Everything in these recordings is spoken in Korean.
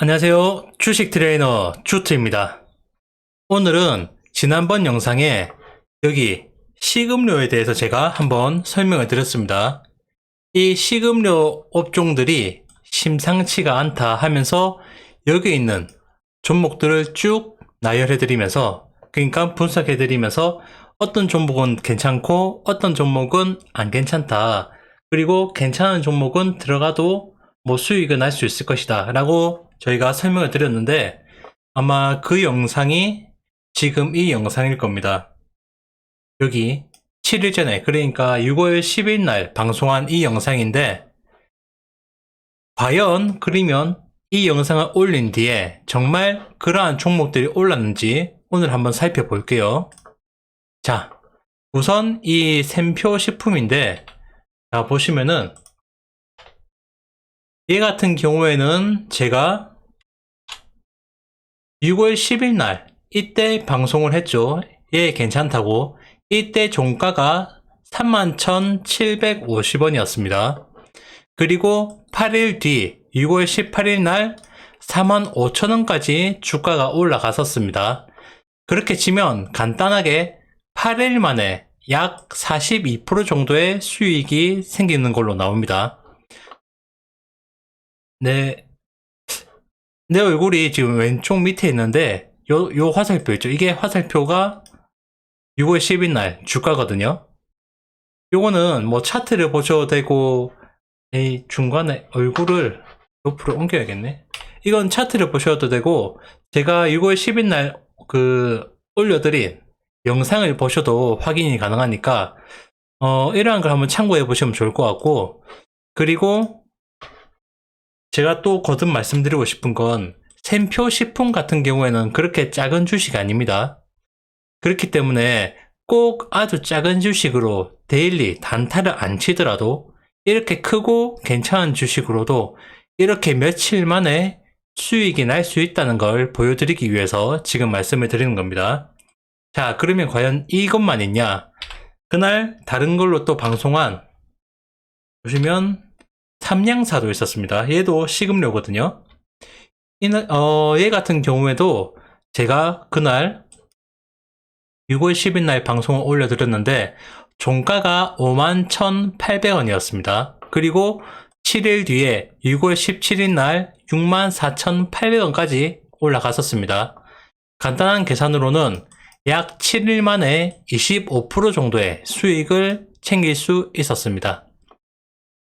안녕하세요. 주식 트레이너 주트입니다. 오늘은 지난번 영상에 여기 식음료에 대해서 제가 한번 설명을 드렸습니다. 이 식음료 업종들이 심상치가 않다 하면서 여기 있는 종목들을 쭉 나열해 드리면서 그러니까 분석해 드리면서 어떤 종목은 괜찮고 어떤 종목은 안 괜찮다. 그리고 괜찮은 종목은 들어가도 뭐 수익은 날수 있을 것이다. 라고 저희가 설명을 드렸는데 아마 그 영상이 지금 이 영상일 겁니다. 여기 7일 전에 그러니까 6월 10일 날 방송한 이 영상인데 과연 그러면 이 영상을 올린 뒤에 정말 그러한 종목들이 올랐는지 오늘 한번 살펴볼게요. 자, 우선 이 샘표 식품인데 자 보시면은 얘 같은 경우에는 제가 6월 10일 날 이때 방송을 했죠. 얘 괜찮다고. 이때 종가가 31,750원이었습니다. 그리고 8일 뒤 6월 18일 날 45,000원까지 주가가 올라갔었습니다. 그렇게 치면 간단하게 8일 만에 약 42% 정도의 수익이 생기는 걸로 나옵니다. 네. 내 얼굴이 지금 왼쪽 밑에 있는데, 요, 요 화살표 있죠? 이게 화살표가 6월 10일 날 주가거든요. 요거는 뭐 차트를 보셔도 되고, 이 중간에 얼굴을 옆으로 옮겨야겠네. 이건 차트를 보셔도 되고, 제가 6월 10일 날 그 올려드린 영상을 보셔도 확인이 가능하니까, 어, 이러한 걸 한번 참고해 보시면 좋을 것 같고, 그리고 제가 또 거듭 말씀드리고 싶은 건 샘표 식품 같은 경우에는 그렇게 작은 주식이 아닙니다. 그렇기 때문에 꼭 아주 작은 주식으로 데일리 단타를 안 치더라도 이렇게 크고 괜찮은 주식으로도 이렇게 며칠 만에 수익이 날 수 있다는 걸 보여드리기 위해서 지금 말씀을 드리는 겁니다. 자, 그러면 과연 이것만 있냐? 그날 다른 걸로 또 방송한 보시면 삼양사도 있었습니다. 얘도 식음료거든요. 이날, 어, 얘 같은 경우에도 제가 그날 6월 10일 날 방송을 올려드렸는데 종가가 51,800원이었습니다. 그리고 7일 뒤에 6월 17일 날 64,800원까지 올라갔었습니다. 간단한 계산으로는 약 7일 만에 25% 정도의 수익을 챙길 수 있었습니다.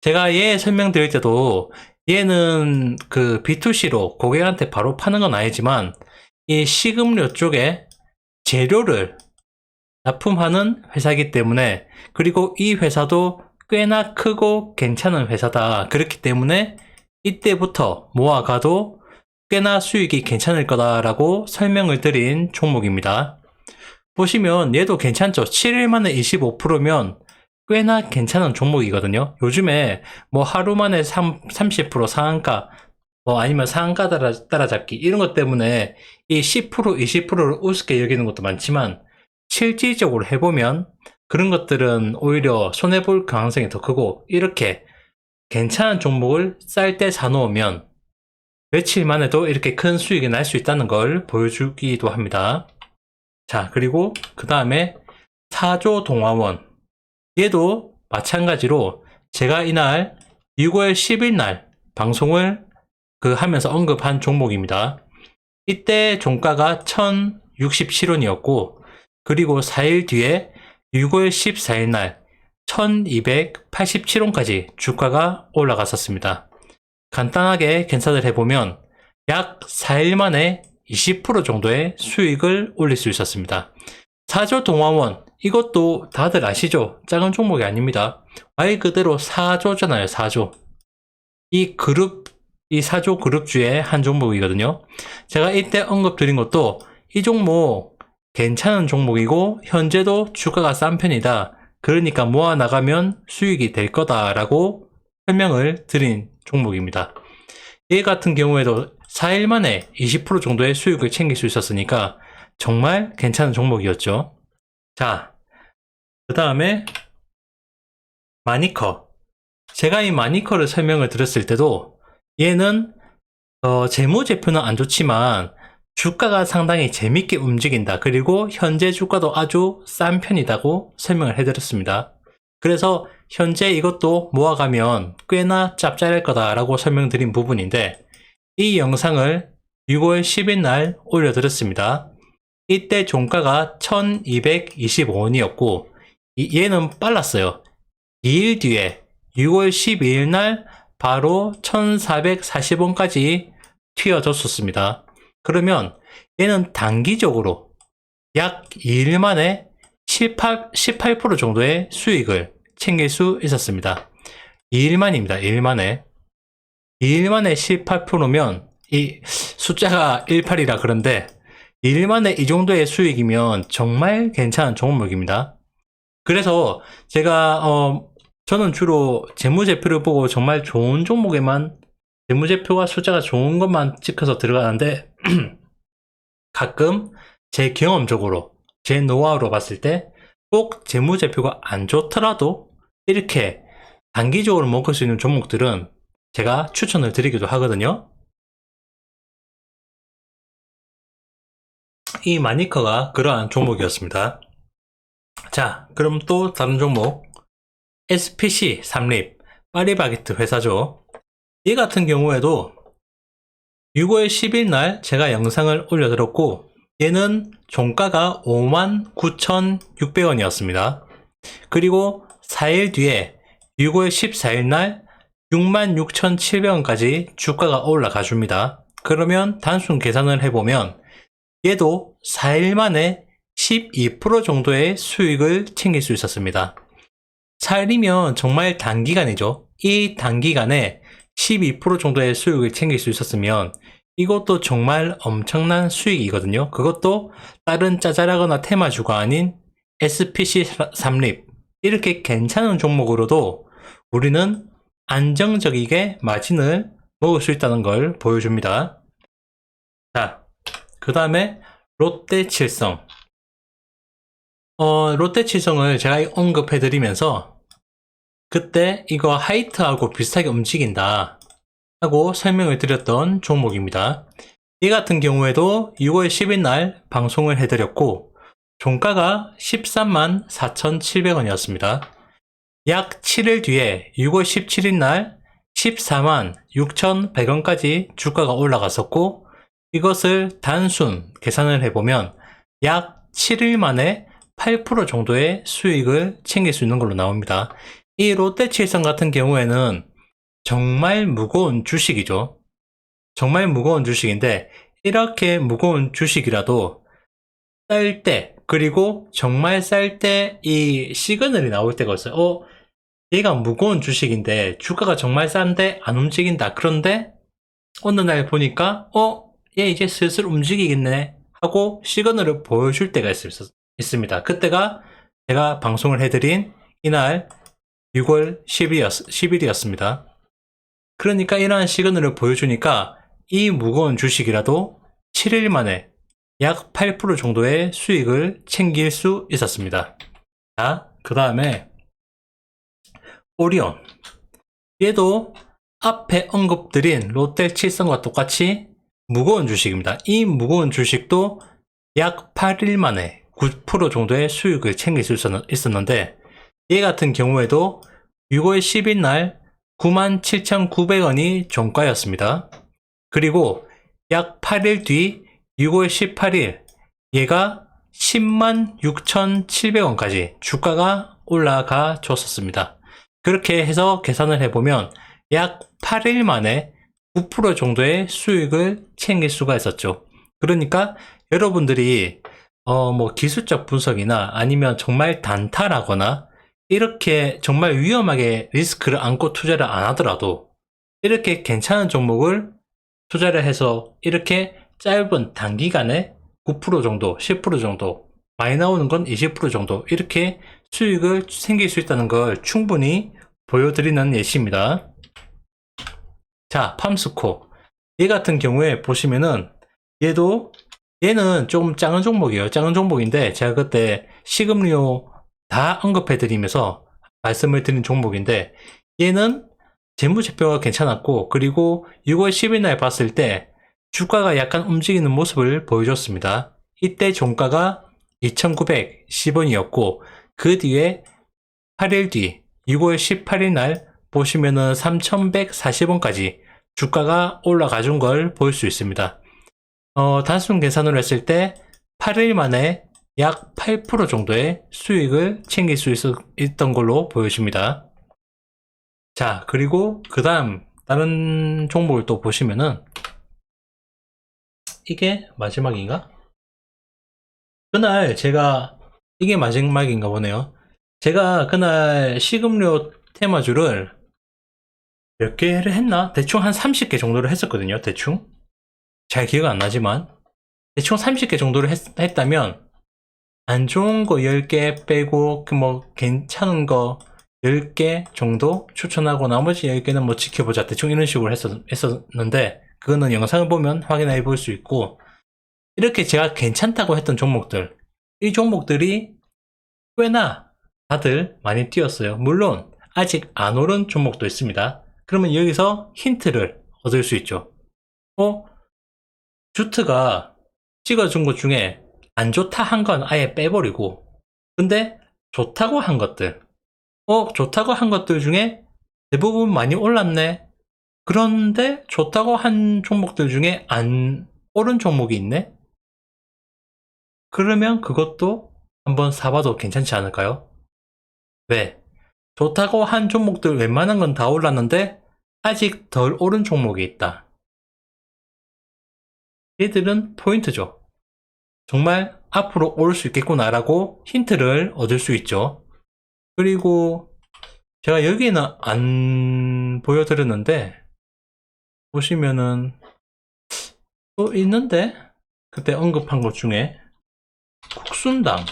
제가 얘 설명드릴 때도 얘는 그 B2C로 고객한테 바로 파는 건 아니지만 이 식음료 쪽에 재료를 납품하는 회사이기 때문에 그리고 이 회사도 꽤나 크고 괜찮은 회사다. 그렇기 때문에 이때부터 모아가도 꽤나 수익이 괜찮을 거다라고 설명을 드린 종목입니다. 보시면 얘도 괜찮죠? 7일 만에 25%면 꽤나 괜찮은 종목이거든요. 요즘에 뭐 하루 만에 3, 30% 상한가, 뭐 아니면 상한가 따라, 따라잡기 이런 것 때문에 이 10%, 20%를 우습게 여기는 것도 많지만 실질적으로 해보면 그런 것들은 오히려 손해볼 가능성이 더 크고 이렇게 괜찮은 종목을 쌀 때 사놓으면 며칠 만에도 이렇게 큰 수익이 날 수 있다는 걸 보여주기도 합니다. 자, 그리고 그 다음에 사조 동화원. 얘도 마찬가지로 제가 이날 6월 10일 날 방송을 그 하면서 언급한 종목입니다. 이때 종가가 1067원이었고, 그리고 4일 뒤에 6월 14일 날 1287원까지 주가가 올라갔었습니다. 간단하게 계산을 해보면 약 4일 만에 20% 정도의 수익을 올릴 수 있었습니다. 사조 동화원 이것도 다들 아시죠? 작은 종목이 아닙니다. 말 그대로 4조잖아요, 4조. 이 그룹, 이 4조 그룹주의 한 종목이거든요. 제가 이때 언급드린 것도 이 종목 괜찮은 종목이고 현재도 주가가 싼 편이다. 그러니까 모아 나가면 수익이 될 거다라고 설명을 드린 종목입니다. 얘 같은 경우에도 4일 만에 20% 정도의 수익을 챙길 수 있었으니까 정말 괜찮은 종목이었죠. 자, 그 다음에 마니커. 제가 이 마니커를 설명을 드렸을 때도 얘는 어, 재무제표는 안 좋지만 주가가 상당히 재밌게 움직인다. 그리고 현재 주가도 아주 싼 편이라고 설명을 해드렸습니다. 그래서 현재 이것도 모아가면 꽤나 짭짤할 거다라고 설명드린 부분인데 이 영상을 6월 10일 날 올려드렸습니다. 이때 종가가 1225원이었고 얘는 빨랐어요. 2일 뒤에 6월 12일 날 바로 1440원까지 튀어졌었습니다. 그러면 얘는 단기적으로 약 2일 만에 18, 18% 정도의 수익을 챙길 수 있었습니다. 2일 만입니다. 2일 만에. 2일 만에 18%면 이 숫자가 18이라 그런데 2일 만에 이 정도의 수익이면 정말 괜찮은 종목입니다. 그래서 제가 어 저는 주로 재무제표를 보고 정말 좋은 종목에만 재무제표와 숫자가 좋은 것만 찍혀서 들어가는데 가끔 제 경험적으로 제 노하우로 봤을 때 꼭 재무제표가 안 좋더라도 이렇게 단기적으로 먹을 수 있는 종목들은 제가 추천을 드리기도 하거든요. 이 마니커가 그러한 종목이었습니다. 자, 그럼 또 다른 종목. SPC 삼립 파리바게트 회사죠. 이 같은 경우에도 6월 10일 날 제가 영상을 올려드렸고 얘는 종가가 59,600원이었습니다. 그리고 4일 뒤에 6월 14일 날 66,700원까지 주가가 올라가 줍니다. 그러면 단순 계산을 해보면 얘도 4일 만에 12% 정도의 수익을 챙길 수 있었습니다. 4일이면 정말 단기간이죠. 이 단기간에 12% 정도의 수익을 챙길 수 있었으면 이것도 정말 엄청난 수익이거든요. 그것도 다른 짜잘하거나 테마주가 아닌 SPC 삼립 이렇게 괜찮은 종목으로도 우리는 안정적이게 마진을 먹을 수 있다는 걸 보여줍니다. 자, 그 다음에 롯데 칠성. 어, 롯데 칠성을 제가 언급해 드리면서 그때 이거 하이트하고 비슷하게 움직인다 하고 설명을 드렸던 종목입니다. 이 같은 경우에도 6월 10일 날 방송을 해드렸고 종가가 13만 4,700원이었습니다. 약 7일 뒤에 6월 17일 날 14만 6,100원까지 주가가 올라갔었고 이것을 단순 계산을 해보면 약 7일 만에 8% 정도의 수익을 챙길 수 있는 걸로 나옵니다. 이 롯데칠성 같은 경우에는 정말 무거운 주식이죠. 정말 무거운 주식인데 이렇게 무거운 주식이라도 쌀 때 그리고 정말 쌀 때 이 시그널이 나올 때가 있어요. 어, 얘가 무거운 주식인데 주가가 정말 싼데 안 움직인다. 그런데 어느 날 보니까 어, 얘 이제 슬슬 움직이겠네 하고 시그널을 보여줄 때가 있, 있습니다. 그때가 제가 방송을 해드린 이날 6월 10일이었, 10일이었 습니다. 그러니까 이러한 시그널을 보여주니까 이 무거운 주식이라도 7일 만에 약 8% 정도의 수익을 챙길 수 있었습니다. 자, 그 다음에 오리온. 얘도 앞에 언급드린 롯데 칠성과 똑같이 무거운 주식입니다. 이 무거운 주식도 약 8일 만에 9% 정도의 수익을 챙길 수 있었는데 얘 같은 경우에도 6월 10일 날 97,900원이 종가였습니다. 그리고 약 8일 뒤 6월 18일 얘가 10만 6,700원까지 주가가 올라가 줬었습니다. 그렇게 해서 계산을 해보면 약 8일 만에 9% 정도의 수익을 챙길 수가 있었죠. 그러니까 여러분들이 어 뭐 기술적 분석이나 아니면 정말 단타라거나 이렇게 정말 위험하게 리스크를 안고 투자를 안 하더라도 이렇게 괜찮은 종목을 투자를 해서 이렇게 짧은 단기간에 9% 정도, 10% 정도, 많이 나오는 건 20% 정도 이렇게 수익을 생길 수 있다는 걸 충분히 보여드리는 예시입니다. 자, 팜스코. 얘 같은 경우에 보시면은 얘도 얘는 좀 작은 종목이에요. 작은 종목인데 제가 그때 시금류 다 언급해 드리면서 말씀을 드린 종목인데 얘는 재무제표가 괜찮았고 그리고 6월 10일 날 봤을 때 주가가 약간 움직이는 모습을 보여줬습니다. 이때 종가가 2,910원이었고 그 뒤에 8일 뒤 6월 18일 날 보시면은 3,140원까지 주가가 올라가 준 걸 볼 수 있습니다. 어, 단순 계산을 했을 때 8일 만에 약 8% 정도의 수익을 챙길 수 있, 있던 걸로 보여집니다. 자, 그리고 그 다음 다른 종목을 또 보시면은 이게 마지막인가? 그날 제가 이게 마지막인가 보네요. 제가 그날 식음료 테마주를 몇 개를 했나? 대충 한 30개 정도를 했었거든요. 대충. 잘 기억 안 나지만 대충 30개 정도를 했, 다면안 좋은 거 10개 빼고 그뭐 괜찮은 거 10개 정도 추천하고 나머지 10개는 뭐 지켜보자. 대충 이런 식으로 했었, 했었는데 그거는 영상을 보면 확인해 볼 수 있고 이렇게 제가 괜찮다고 했던 종목들 이 종목들이 꽤나 다들 많이 뛰었어요. 물론 아직 안 오른 종목도 있습니다. 그러면 여기서 힌트를 얻을 수 있죠. 어? 주트가 찍어준 것 중에 안 좋다 한 건 아예 빼버리고 근데 좋다고 한 것들 어? 좋다고 한 것들 중에 대부분 많이 올랐네 그런데 좋다고 한 종목들 중에 안 오른 종목이 있네? 그러면 그것도 한번 사봐도 괜찮지 않을까요? 왜? 좋다고 한 종목들 웬만한 건 다 올랐는데 아직 덜 오른 종목이 있다. 얘들은 포인트죠. 정말 앞으로 올 수 있겠구나라고 힌트를 얻을 수 있죠. 그리고 제가 여기는 안 보여드렸는데 보시면은 또 있는데 그때 언급한 것 중에 국순당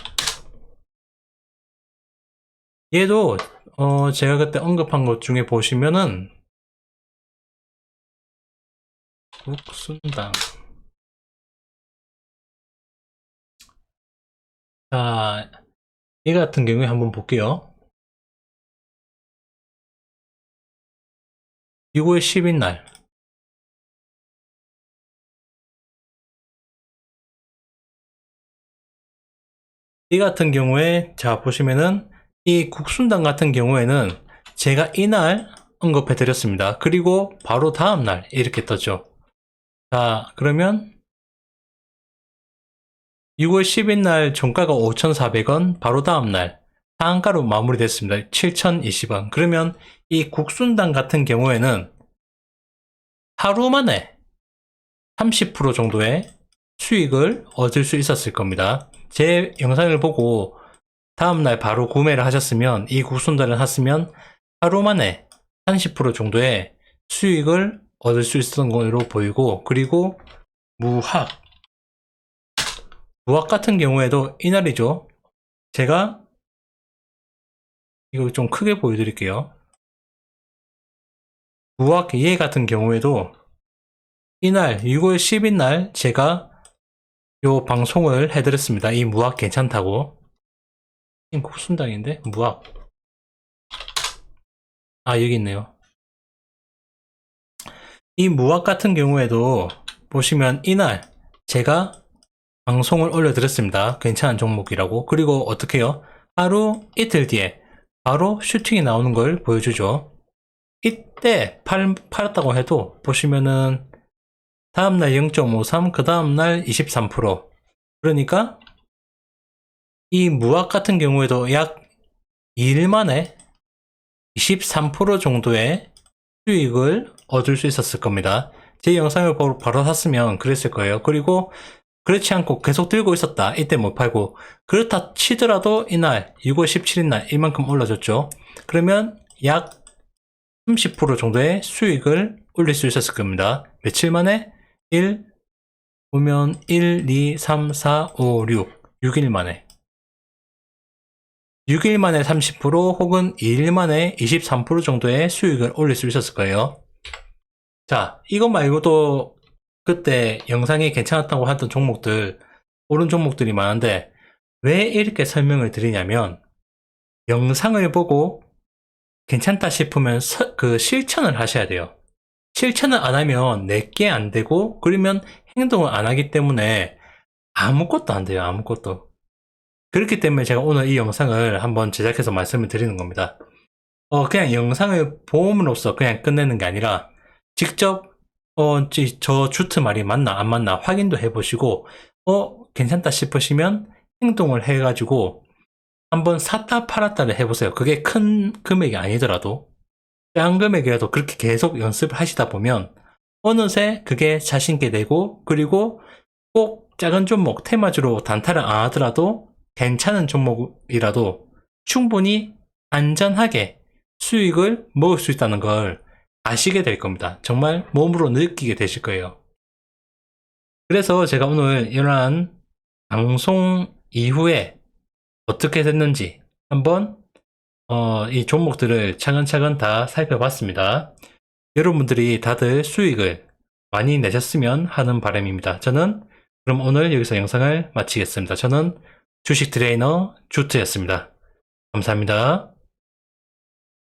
얘도 어 제가 그때 언급한 것 중에 보시면은 국순당 자, 이 같은 경우에 한번 볼게요. 6월 10일 날. 이 같은 경우에, 자, 보시면은, 이 국순당 같은 경우에는 제가 이날 언급해 드렸습니다. 그리고 바로 다음 날 이렇게 떴죠. 자, 그러면 6월 10일 날 종가가 5,400원, 바로 다음 날 상한가로 마무리됐습니다. 7,020원. 그러면 이 국순당 같은 경우에는 하루 만에 30% 정도의 수익을 얻을 수 있었을 겁니다. 제 영상을 보고 다음날 바로 구매를 하셨으면 이 국순당을 샀으면 하루 만에 30% 정도의 수익을 얻을 수 있었던 걸로 보이고 그리고 무학 무학 같은 경우에도 이날이죠. 제가 이거 좀 크게 보여드릴게요. 무학 예 같은 경우에도 이날 6월 10일 날 제가 요 방송을 해드렸습니다. 이 무학 괜찮다고. 이 국순당인데 무학. 아 여기 있네요. 이 무학 같은 경우에도 보시면 이날 제가 방송을 올려드렸습니다. 괜찮은 종목이라고. 그리고 어떻게 해요? 하루 이틀 뒤에 바로 슈팅이 나오는 걸 보여주죠. 이때 팔, 팔았다고 해도 보시면은 다음날 0.53, 그 다음날 23%. 그러니까 이 무학 같은 경우에도 약 2일 만에 23% 정도의 수익을 얻을 수 있었을 겁니다. 제 영상을 바로, 바로 샀으면 그랬을 거예요. 그리고 그렇지 않고 계속 들고 있었다. 이때 못 팔고. 그렇다 치더라도 이날 6월 17일 날 이만큼 올라졌죠. 그러면 약 30% 정도의 수익을 올릴 수 있었을 겁니다. 며칠 만에 1 보면 1, 2, 3, 4, 5, 6 6일 만에 6일 만에 30% 혹은 2일 만에 23% 정도의 수익을 올릴 수 있었을 거예요. 자, 이것 말고도 그때 영상이 괜찮았다고 하던 종목들, 오른 종목들이 많은데, 왜 이렇게 설명을 드리냐면, 영상을 보고 괜찮다 싶으면 서- 그 실천을 하셔야 돼요. 실천을 안 하면 내게 안 되고 그러면 행동을 안 하기 때문에 아무것도 안 돼요. 아무것도. 그렇기 때문에 제가 오늘 이 영상을 한번 제작해서 말씀을 드리는 겁니다. 어, 그냥 영상을 보험으로써 그냥 끝내는 게 아니라 직접 어, 지- 저 주트 말이 맞나 안 맞나 확인도 해보시고 어, 괜찮다 싶으시면 행동을 해가지고 한번 샀다 팔았다를 해보세요. 그게 큰 금액이 아니더라도 작은 금액이라도 그렇게 계속 연습을 하시다 보면 어느새 그게 자신있게 되고 그리고 꼭 작은 종목 테마주로 단타를 안 하더라도 괜찮은 종목이라도 충분히 안전하게 수익을 먹을 수 있다는 걸 아시게 될 겁니다. 정말 몸으로 느끼게 되실 거예요. 그래서 제가 오늘 이러한 방송 이후에 어떻게 됐는지 한번 어, 이 종목들을 차근차근 다 살펴봤습니다. 여러분들이 다들 수익을 많이 내셨으면 하는 바람입니다. 저는 그럼 오늘 여기서 영상을 마치겠습니다. 저는 주식 트레이너 주트였습니다. 감사합니다.